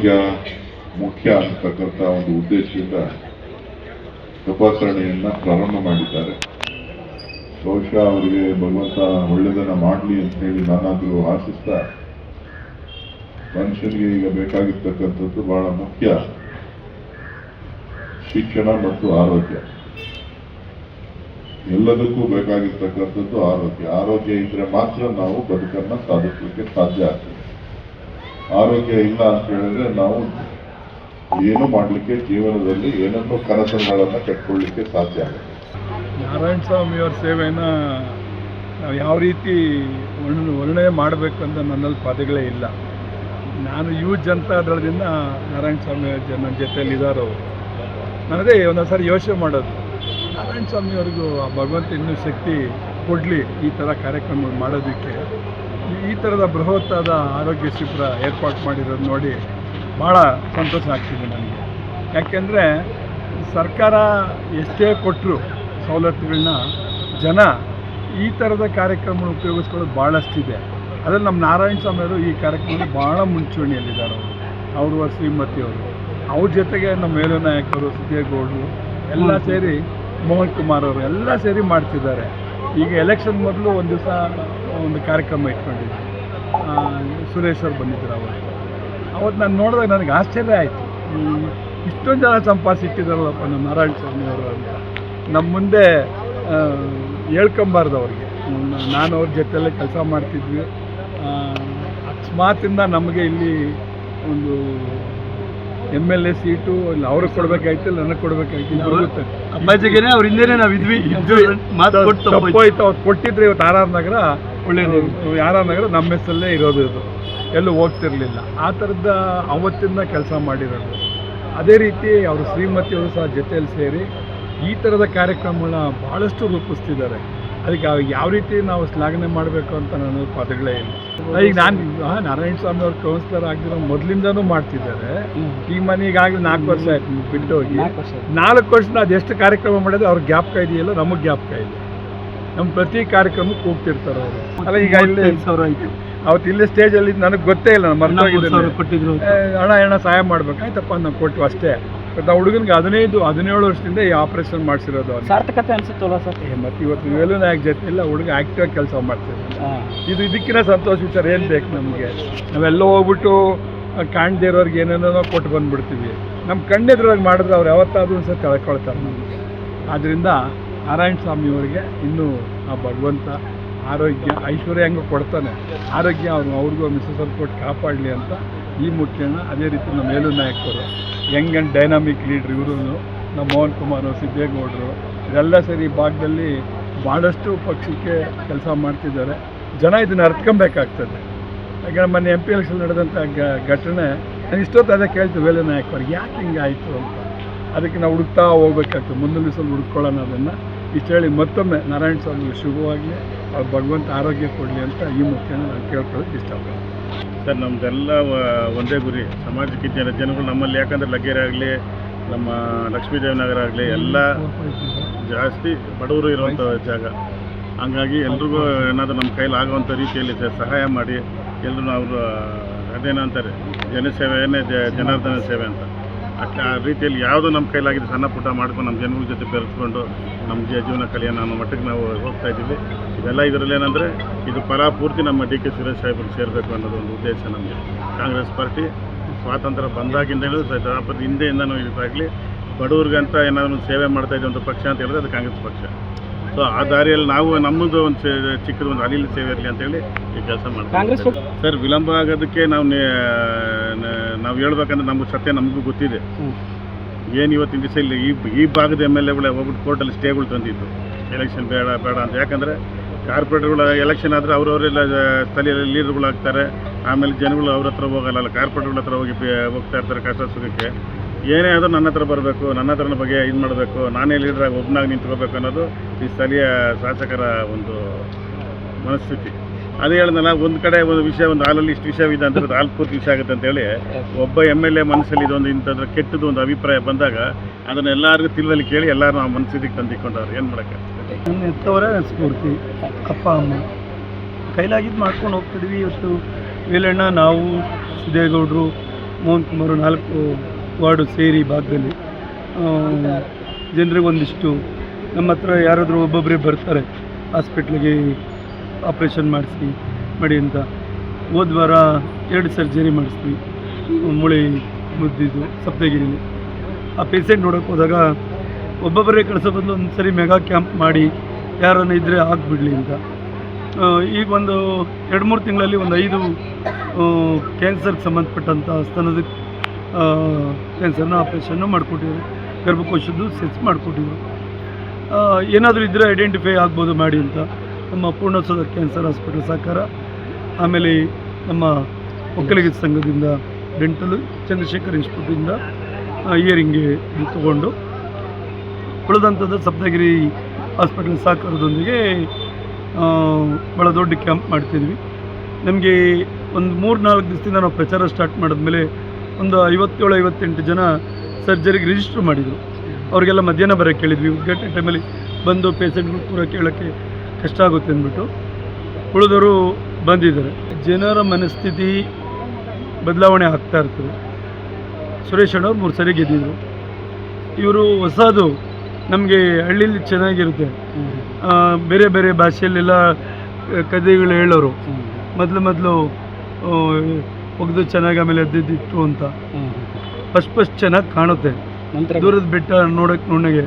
ಆರೋಗ್ಯ ಮುಖ್ಯ ಅಂತಕ್ಕಂಥ ಒಂದು ಉದ್ದೇಶದಿಂದ ತಪಾಸಣೆಯನ್ನ ಪ್ರಾರಂಭ ಮಾಡಿದ್ದಾರೆ. ಬಹುಶಃ ಅವರಿಗೆ ಭಗವಂತ ಒಳ್ಳೆಯದನ್ನ ಮಾಡಲಿ ಅಂತ ಹೇಳಿ ನಾನಾದರೂ ಆಶಿಸ್ತಾ ಮನುಷ್ಯನಿಗೆ ಈಗ ಬೇಕಾಗಿರ್ತಕ್ಕಂಥದ್ದು ಬಹಳ ಮುಖ್ಯ. ಶಿಕ್ಷಣ ಮತ್ತು ಆರೋಗ್ಯ. ಎಲ್ಲದಕ್ಕೂ ಬೇಕಾಗಿರ್ತಕ್ಕಂಥದ್ದು ಆರೋಗ್ಯ. ಆರೋಗ್ಯ ಇದ್ರೆ ಮಾತ್ರ ನಾವು ಬದುಕನ್ನ ಸಾಧಿಸಲಿಕ್ಕೆ ಸಾಧ್ಯ ಆಗ್ತದೆ. ಆರೋಗ್ಯ ಇಲ್ಲ ಅಂತ ಹೇಳಿದ್ರೆ ನಾವು ಏನು ಮಾಡಲಿಕ್ಕೆ ಜೀವನದಲ್ಲಿ ಏನನ್ನು ಕನಸುಗಳನ್ನು ಕಟ್ಕೊಳ್ಳಿಕ್ಕೆ ಸಾಧ್ಯ ಆಗುತ್ತೆ. ನಾರಾಯಣ ಸ್ವಾಮಿಯವರ ಸೇವೆಯನ್ನು ನಾವು ಯಾವ ರೀತಿ ವರ್ಣ, ವರ್ಣನೆ ಅಂತ ನನ್ನಲ್ಲಿ ಪದಗಳೇ ಇಲ್ಲ. ನಾನು ಯುವ ಜನತಾ ದಳದಿಂದ ನಾರಾಯಣ ಸ್ವಾಮಿ ಜನ ಜೊತೆಯಲ್ಲಿ ಇದ್ದಾರೋ ನನಗೆ ಒಂದೊಂದು ಸಾರಿ ಯೋಚನೆ ಮಾಡೋದು. ನಾರಾಯಣ ಸ್ವಾಮಿಯವ್ರಿಗೂ ಆ ಭಗವಂತ ಇನ್ನೂ ಶಕ್ತಿ ಕೊಡಲಿ ಈ ಥರ ಕಾರ್ಯಕ್ರಮ ಮಾಡೋದಕ್ಕೆ. ಈ- ಥರದ ಬೃಹತ್ತಾದ ಆರೋಗ್ಯ ಶಿಬಿರ ಏರ್ಪಾಟ್ ಮಾಡಿರೋದು ನೋಡಿ ಭಾಳ ಸಂತೋಷ ಆಗ್ತಿದೆ ನನಗೆ. ಯಾಕೆಂದರೆ ಸರ್ಕಾರ ಎಷ್ಟೇ ಕೊಟ್ಟರು ಸವಲತ್ತುಗಳನ್ನ ಜನ ಈ ಥರದ ಕಾರ್ಯಕ್ರಮ ಉಪಯೋಗಿಸ್ಕೊಳ್ಳೋದು ಭಾಳಷ್ಟಿದೆ ಅದರಲ್ಲಿ ನಮ್ಮ ನಾರಾಯಣ ಸ್ವಾಮಿಯವರು ಈ ಕಾರ್ಯಕ್ರಮದಲ್ಲಿ ಭಾಳ ಮುಂಚೂಣಿಯಲ್ಲಿದ್ದಾರೆ ಅವರು. ಅವರು ಶ್ರೀಮತಿಯವರು ಅವ್ರ. ಜೊತೆಗೆ ನಮ್ಮ ಮೇಲು ನಾಯಕರು ಸಿದ್ದೇಗೌಡರು ಎಲ್ಲ ಸೇರಿ ಮೋಹನ್ ಕುಮಾರ್ ಅವರು ಎಲ್ಲ ಸೇರಿ ಮಾಡ್ತಿದ್ದಾರೆ. ಈಗ ಎಲೆಕ್ಷನ್ ಮೊದಲು ಒಂದು ದಿವಸ ಒಂದು ಕಾರ್ಯಕ್ರಮ ಇಟ್ಕೊಂಡಿದ್ದೆ. ಸುರೇಶ್ ಅವರು ಬಂದಿದ್ದರು ಅವರು ಅವತ್ತು ನಾನು ನೋಡಿದಾಗ ನನಗೆ ಆಶ್ಚರ್ಯ ಆಯಿತು. ಇಷ್ಟೊಂದು ಜನ ಸಂಪಾದಿಸಿಟ್ಟಿದ್ದಾರಲ್ಲಪ್ಪ ನಮ್ಮ ನಾರಾಯಣ ಸ್ವಾಮಿ ಅವರು ಅಂತ. ನಮ್ಮ ಮುಂದೆ ಹೇಳ್ಕೊಂಬಾರ್ದು ಅವ್ರಿಗೆ ನಾನು ಅವ್ರ ಜೊತೆಯಲ್ಲೇ ಕೆಲಸ ಮಾಡ್ತಿದ್ವಿ. ಅಕಸ್ಮಾತಿಂದ ನಮಗೆ ಇಲ್ಲಿ ಒಂದು ಎಂ ಎಲ್ ಎ ಸೀಟು ಇಲ್ಲ ಅವ್ರಿಗೆ ಕೊಡಬೇಕಾಯ್ತು ನನಗೆ ಕೊಡಬೇಕಾಯ್ತು ಅಮ್ಮಾಜಿಗೆ ಅವ್ರ ಹಿಂದೆನೇ ನಾವು ಇದ್ವಿ ಮಾತು ಕೊಟ್ಟು ಹೋಯ್ತು. ಅವ್ರು ಕೊಟ್ಟಿದ್ರೆ ಇವತ್ತು ಆರ್ ಆರ್ ನಗರ. ಒಳ್ಳೇದು ಆರ್ ಆರ್ ನಗರ ನಮ್ಮ ಹೆಸರಲ್ಲೇ ಇರೋದು ಇದು. ಎಲ್ಲೂ ಹೋಗ್ತಿರಲಿಲ್ಲ. ಆ ಥರದ ಅವತ್ತಿಂದ ಕೆಲಸ ಮಾಡಿರೋದು. ಅದೇ ರೀತಿ ಅವರು ಶ್ರೀಮತಿಯವರು ಸಹ ಜೊತೆಯಲ್ಲಿ ಸೇರಿ ಈ ಥರದ ಕಾರ್ಯಕ್ರಮಗಳನ್ನ ಭಾಳಷ್ಟು ರೂಪಿಸ್ತಿದ್ದಾರೆ. ಅದಕ್ಕೆ ಯಾವ ರೀತಿ ನಾವು ಶ್ಲಾಘನೆ ಮಾಡಬೇಕು ಅಂತ ನನ್ನ ಪದಗಳೇ ಇಲ್ಲ. ಈಗ ನಾನು ನಾರಾಯಣ ಸ್ವಾಮಿ ಅವರು ಕೌನ್ಸಿಲರ್ ಆಗಿರೋ ಮೊದಲಿಂದನೂ ಮಾಡ್ತಿದ್ದಾರೆ. ಈ ಮನೆ ಈಗಾಗಲೇ ನಾಲ್ಕು ವರ್ಷ ಆಯ್ತು ಬಿಟ್ಟು ಹೋಗಿ ನಾಲ್ಕು ವರ್ಷ ಅದು ಎಷ್ಟು ಕಾರ್ಯಕ್ರಮ ಮಾಡಿದ್ರೆ ಅವ್ರಿಗೆ ಗ್ಯಾಪ್ ಇದೆಯಲ್ಲ? ನಮಗೆ ಗ್ಯಾಪ್ ಇದೆ. ನಮ್ಮ ಪ್ರತಿ ಕಾರ್ಯಕ್ರಮಕ್ಕೆ ಹೋಗ್ತಿರ್ತಾರೆ ಅವರು. ಅಲ್ಲ ಈಗ ಇಲ್ಲಿ ಸಾವಿರ ಆಯ್ತು. ಅವತ್ತು ಇಲ್ಲೇ ಸ್ಟೇಜಲ್ಲಿ ನನಗೆ ಗೊತ್ತೇ ಇಲ್ಲ ನಾನು ಕೊಟ್ಟಿದ್ರು. ಹಣ ಹಣ ಸಹಾಯ ಮಾಡ್ಬೇಕಾಯ್ತಪ್ಪ ನಾವು ಕೊಟ್ಟು ಅಷ್ಟೇ. ಬಟ್ ಆ ಹುಡುಗನಿಗೆ ಹದಿನೈದು ಹದಿನೇಳು ವರ್ಷದಿಂದ ಈ ಆಪರೇಷನ್ ಮಾಡಿಸಿರೋದು ಸಾರ್ಥಕತೆ ಅನ್ಸುತ್ತಲ್ಲ ಸರ್? ಇವತ್ತು ಮತ್ತೆ ಇವತ್ತು ನೀವೆಲ್ಲೂ ನಾಯಕ್ ಜೊತೆ ಇಲ್ಲ ಹುಡುಗ ಆಕ್ಟಿವ್ ಆಗಿ ಕೆಲಸ ಮಾಡ್ತೀವಿ ಇದು ಇದಕ್ಕಿಂತ ಸಂತೋಷ ವಿಚಾರ ಏನು ಬೇಕು ನಮಗೆ? ನಾವೆಲ್ಲ ಹೋಗ್ಬಿಟ್ಟು ಕಾಣದೇ ಇರೋರ್ಗೆ ಏನೇನೋ ಕೊಟ್ಟು ಬಂದ್ಬಿಡ್ತೀವಿ. ನಮ್ಮ ಕಣ್ಣೆದ್ರೊಳಗೆ ಮಾಡಿದ್ರೆ ಅವ್ರು ಯಾವತ್ತಾದ್ರೂ ಒಂದು ಸಲ ಕಳ್ಕೊಳ್ತಾರೆ ನಮಗೆ. ಆದ್ದರಿಂದ ನಾರಾಯಣ ಸ್ವಾಮಿಯವರಿಗೆ ಇನ್ನೂ ಆ ಭಗವಂತ ಆರೋಗ್ಯ, ಐಶ್ವರ್ಯ ಹೆಂಗೆ ಕೊಡ್ತಾನೆ. ಆರೋಗ್ಯ ಅವ್ರು ಅವ್ರಿಗೂ ಅವ್ರು ಕೊಟ್ಟು ಕಾಪಾಡಲಿ ಅಂತ ಈ ಮುಖ್ಯನ ಅದೇ ರೀತಿ ನಮ್ಮ ಮೇಲು ನಾಯಕರು, ಯಂಗ್ ಆ್ಯಂಡ್ ಡೈನಾಮಿಕ್ ಲೀಡ್ರ್ ಇವರು ನಮ್ಮ ಮೋಹನ್ ಕುಮಾರ್ ಸಿದ್ದೇಗೌಡರು, ಇದೆಲ್ಲ ಸೇರಿ ಭಾಗದಲ್ಲಿ ಭಾಳಷ್ಟು ಪಕ್ಷಕ್ಕೆ ಕೆಲಸ ಮಾಡ್ತಿದ್ದಾರೆ. ಜನ ಇದನ್ನು ಅರ್ತ್ಕೊಬೇಕಾಗ್ತದೆ. ಯಾಕಂದ್ರೆ ಮೊನ್ನೆ ಎಂ ಪಿ ಎಲೆಕ್ಷನ್ ನಡೆದಂಥ ಗ ಘಟನೆ, ನಾನು ಇಷ್ಟೊತ್ತು ಅದೇ ಕೇಳ್ತೀವಿ ವೇಲೆ ನಾಯಕರು, ಯಾಕೆ ಹಿಂಗಾಯಿತು ಅಂತ. ಅದಕ್ಕೆ ನಾವು ಹುಡುಕ್ತಾ ಹೋಗ್ಬೇಕಾಗ್ತದೆ. ಮುಂದಿನ ದಿವಸ ಹುಡುಕೊಳ್ಳೋಣ ಅದನ್ನು. ಇಷ್ಟು ಹೇಳಿ ಮತ್ತೊಮ್ಮೆ ನಾರಾಯಣ ಸ್ವಾಮಿ ಶುಭವಾಗಲಿ. ಅವ್ರು ಭಗವಂತ ಆರೋಗ್ಯ ಕೊಡಲಿ ಅಂತ ಈ ಮುಖ್ಯನ ನಾನು ಕೇಳ್ಕೊಳ್ಳೋಕೆ ಇಷ್ಟಪಡ್ತೀನಿ. ಸರ್, ನಮ್ದೆಲ್ಲ ವ- ಒಂದೇ ಗುರಿ. ಸಮಾಜಕ್ಕೆ ಜನ ಜನಗಳು ನಮ್ಮಲ್ಲಿ ಯಾಕಂದ್ರೆ ಲಗೇರಿ ಆಗಲಿ, ನಮ್ಮ ಲಕ್ಷ್ಮೀದೇವನಗರ ಆಗಲಿ, ಎಲ್ಲ ಜಾಸ್ತಿ ಬಡವರು ಇರುವಂಥ ಜಾಗ. ಹಂಗಾಗಿ ಎಲ್ರಿಗೂ ಏನಾದರೂ ನಮ್ಮ ಕೈಲಿ ಆಗುವಂಥ ರೀತಿಯಲ್ಲಿ ಸರ್, ಸಹಾಯ ಮಾಡಿ. ಎಲ್ಲರೂ ಅವರು, ಅದೇನಂತಾರೆ ಜನಸೇವೆಯೇ ಜನಾರ್ದನ ಸೇವೆ ಅಂತ. ಆ ರೀತಿಯಲ್ಲಿ ಯಾವುದು ನಮ್ಮ ಕೈಲಾಗಿದೆ ಸಣ್ಣ ಪುಟ್ಟ ಮಾಡ್ಕೊಂಡು ನಮ್ಮ ಜನಗಳ ಜೊತೆ ಬೆರೆಸ್ಕೊಂಡು ನಮ್ಮ ಜೀವನ ಕಲಿಯೋಣ ಅನ್ನೋ ಮಟ್ಟಕ್ಕೆ ನಾವು ಹೋಗ್ತಾ ಇದ್ದೀವಿ. ಇದೆಲ್ಲ ಇದರಲ್ಲಿ ಏನಂದರೆ, ಇದು ಪೂರ್ತಿ ನಮ್ಮ ಡಿ ಕೆ ಸುರೇಶ್ ಸಾಹೇಬ್ರಿಗೆ ಸೇರಬೇಕು ಅನ್ನೋದು ಒಂದು ಉದ್ದೇಶ ನಮಗೆ. ಕಾಂಗ್ರೆಸ್ ಪಾರ್ಟಿ ಸ್ವಾತಂತ್ರ್ಯ ಬಂದಾಗಿಂದಲೂ ಅದ್ರ ಹಿಂದೆಯಿಂದನೂ ಇದಾಗಲಿ, ಬಡವ್ರಿಗಂತ ಏನಾದರೂ ಸೇವೆ ಮಾಡ್ತಾ ಇದ್ದಂಥ ಪಕ್ಷ ಅಂತ ಹೇಳಿದ್ರೆ ಅದು ಕಾಂಗ್ರೆಸ್ ಪಕ್ಷ. ಸೊ ಆ ದಾರಿಯಲ್ಲಿ ನಾವು ನಮ್ಮದು ಒಂದು ಚಿಕ್ಕದ ಒಂದು ಅನಿಲ ಸೇವೆ ಇರಲಿ ಅಂತೇಳಿ ಈ ಕೆಲಸ ಮಾಡ್ತೀವಿ. ಸರ್ ವಿಳಂಬ ಆಗೋದಕ್ಕೆ ನಾವು ನಾವು ಹೇಳ್ಬೇಕಂದ್ರೆ ನಮ್ಗೆ ಸತ್ಯ ನಮಗೂ ಗೊತ್ತಿದೆ. ಏನು ಇವತ್ತಿನ ದಿವಸ ಇಲ್ಲಿ ಈ ಈ ಭಾಗದ ಎಂ ಎಲ್ ಎಗಳು ಹೋಗ್ಬಿಟ್ಟು ಕೋರ್ಟಲ್ಲಿ ಸ್ಟೇಗಳು ತಂದಿದ್ದು. ಎಲೆಕ್ಷನ್ ಬೇಡ ಬೇಡ ಅಂತ. ಯಾಕಂದರೆ ಕಾರ್ಪೊರೇಟ್ಗಳ ಎಲೆಕ್ಷನ್ ಆದರೆ ಅವರವರೆಲ್ಲ ಸ್ಥಳೀಯ ಲೀಡರ್ಗಳು ಆಗ್ತಾರೆ ಆಮೇಲೆ ಜನಗಳು ಅವ್ರ ಹತ್ರ ಹೋಗಲ್ಲ ಕಾರ್ಪೊರೇಟ್ಗಳ ಹತ್ರ ಹೋಗಿ ಹೋಗ್ತಾ ಇರ್ತಾರೆ ಕಷ್ಟ ಸುಖಕ್ಕೆ. ಏನೇ ಆದರೂ ನನ್ನ ಹತ್ರ ಬರಬೇಕು, ನನ್ನ ಹತ್ರನ ಬಗ್ಗೆ ಇದು ಮಾಡಬೇಕು, ನಾನೇ ಲೀಡ್ರಾಗಿ ಒಬ್ಬನಾಗಿ ನಿಂತ್ಕೋಬೇಕು ಅನ್ನೋದು ಈ ಸ್ಥಳೀಯ ಶಾಸಕರ ಒಂದು ಮನಸ್ಥಿತಿ. ಅದೇ ಹೇಳಿದ್ನಲ್ಲ ಒಂದು ಕಡೆ ಒಂದು ವಿಷಯ, ಒಂದು ಹಾಲಲ್ಲಿ ಇಷ್ಟು ವಿಷಯ ಇದೆ ಅಂತ ಹಾಲು ಪೂರ್ತಿ ವಿಷಯ ಆಗುತ್ತೆ ಅಂತೇಳಿ ಒಬ್ಬ ಎಂ ಎಲ್ ಎ ಮನಸ್ಸಲ್ಲಿ ಇದೊಂದು ಇಂಥದ್ದು, ಕೆಟ್ಟದ್ದು ಒಂದು ಅಭಿಪ್ರಾಯ ಬಂದಾಗ ಅದನ್ನ ಎಲ್ಲರಿಗೂ ತಿಳುವಳಿ ಕೇಳಿ ಎಲ್ಲರೂ ಆ ಮನಸ್ಥಿತಿಗೆ ತಂದಿಕೊಂಡವ್ರು. ಏನು ಮಾಡಕ್ಕೆ? ನನ್ನ ಹೆತ್ತವರೇ ಸ್ಫೂರ್ತಿ ಅಪ್ಪ, ಅಮ್ಮ. ಕೈಲಾಗಿದ್ದು ಮಾಡ್ಕೊಂಡು ಹೋಗ್ತಿದ್ವಿ. ಇವತ್ತು, ವೀಲಣ್ಣ, ನಾವು ಸಿದ್ದೇಗೌಡರು ಮೋಹನ್ ಕುಮಾರ್ ನಾಲ್ಕು ವಾರ್ಡು ಸೇರಿ ಭಾಗದಲ್ಲಿ ಜನರಿಗೆ ಒಂದಿಷ್ಟು ನಮ್ಮ ಹತ್ರ ಯಾರಾದರೂ ಒಬ್ಬೊಬ್ಬರೇ ಬರ್ತಾರೆ, ಹಾಸ್ಪಿಟ್ಲಿಗೆ ಆಪ್ರೇಷನ್ ಮಾಡಿಸಿ, ಮಾಡಿ ಅಂತ. ಹೋದ ವಾರ ಎರಡು ಸರ್ಜರಿ ಮಾಡಿಸ್ತೀವಿ, ಮುಳೆ ಮುದ್ದಿದ್ದು ಸಪ್ತಗಿರಿಲಿ. ಆ ಪೇಷೆಂಟ್ ನೋಡೋಕೆ ಹೋದಾಗ ಒಬ್ಬೊಬ್ಬರೇ ಕಳಿಸೋ ಬದಲು ಒಂದು ಸರಿ ಮೆಗಾ ಕ್ಯಾಂಪ್ ಮಾಡಿ, ಯಾರನ್ನ ಇದ್ದರೆ ಆಗಿಬಿಡಲಿ ಅಂತ. ಈಗ ಒಂದು ಎರಡು ಮೂರು ತಿಂಗಳಲ್ಲಿ ಒಂದು ಐದು ಕ್ಯಾನ್ಸರ್ಗೆ ಸಂಬಂಧಪಟ್ಟಂಥ ಸ್ತನದ ಕ್ಯಾನ್ಸರ್ನ ಆಪ್ರೇಷನ್ನು ಮಾಡಿಕೊಟ್ಟಿದ್ರು. ಗರ್ಭಕೋಶದ್ದು ಸೆನ್ಸ್ ಮಾಡಿಕೊಟ್ಟಿದ್ರು. ಏನಾದರೂ ಇದ್ದರೆ ಐಡೆಂಟಿಫೈ ಆಗ್ಬೋದು ಮಾಡಿ ಅಂತ. ನಮ್ಮ ಪೂರ್ಣಸೋದ ಕ್ಯಾನ್ಸರ್ ಹಾಸ್ಪಿಟಲ್ ಸಹಕಾರ, ಆಮೇಲೆ ನಮ್ಮ ಒಕ್ಕಲಿಗ ಸಂಘದಿಂದ ಡೆಂಟಲ್ ಚಂದ್ರಶೇಖರ್ ಇನ್ಸ್ಟಿಟ್ಯೂಟಿಂದ ಇಯರಿಂಗ್ಗೆ ತಗೊಂಡು, ಉಳಿದಂಥದ್ದು ಸಪ್ತಗಿರಿ ಹಾಸ್ಪಿಟಲ್ ಸಹಕಾರದೊಂದಿಗೆ ಭಾಳ ದೊಡ್ಡ ಕ್ಯಾಂಪ್ ಮಾಡ್ತಿದ್ವಿ. ನಮಗೆ ಒಂದು ಮೂರು ನಾಲ್ಕು ದಿವಸದಿಂದ ನಾವು ಪ್ರಚಾರ ಸ್ಟಾರ್ಟ್ ಮಾಡಿದ್ಮೇಲೆ ಒಂದು ಐವತ್ತೇಳು ಐವತ್ತೆಂಟು ಜನ ಸರ್ಜರಿಗೆ ರಿಜಿಸ್ಟ್ರ್ ಮಾಡಿದರು. ಅವರಿಗೆಲ್ಲ ಮಧ್ಯಾಹ್ನ ಬರೋಕ್ಕೆ ಕೇಳಿದ್ವಿ. ಉದ್ಘಾಟನೆ ಟೈಮಲ್ಲಿ ಬಂದು ಪೇಷಂಟ್ಗಳು ಕೂಡ ಕೇಳೋಕ್ಕೆ ಕಷ್ಟ ಆಗುತ್ತೆ ಅಂದ್ಬಿಟ್ಟು ಉಳಿದವರು ಬಂದಿದ್ದಾರೆ. ಜನರ ಮನಸ್ಥಿತಿ ಬದಲಾವಣೆ ಆಗ್ತಾ ಇರ್ತದೆ. ಸುರೇಶ್ ಅಣ್ಣವ್ರು ಮೂರು ಸರಿ ಗೆದ್ದಿದ್ರು. ಇವರು ಹೊಸದು ನಮಗೆ ಹಳ್ಳಿಲಿ ಚೆನ್ನಾಗಿರುತ್ತೆ. ಬೇರೆ ಬೇರೆ ಭಾಷೆಯಲ್ಲೆಲ್ಲ ಕತೆಗಳು ಕಥೆಗಳು ಹೇಳೋರು. ಮೊದಲು ಮೊದಲು ಒಗ್ದು ಚೆನ್ನಾಗಿ ಆಮೇಲೆ ಎದ್ದಿದ್ದಿಟ್ಟು ಅಂತ. ಫಸ್ಟ್ ಫಸ್ಟ್ ಚೆನ್ನಾಗಿ ಕಾಣುತ್ತೆ. ನಂತರ ದೂರದ ಬೆಟ್ಟ ನೋಡೋಕೆ ನುಣ್ಣಗೆ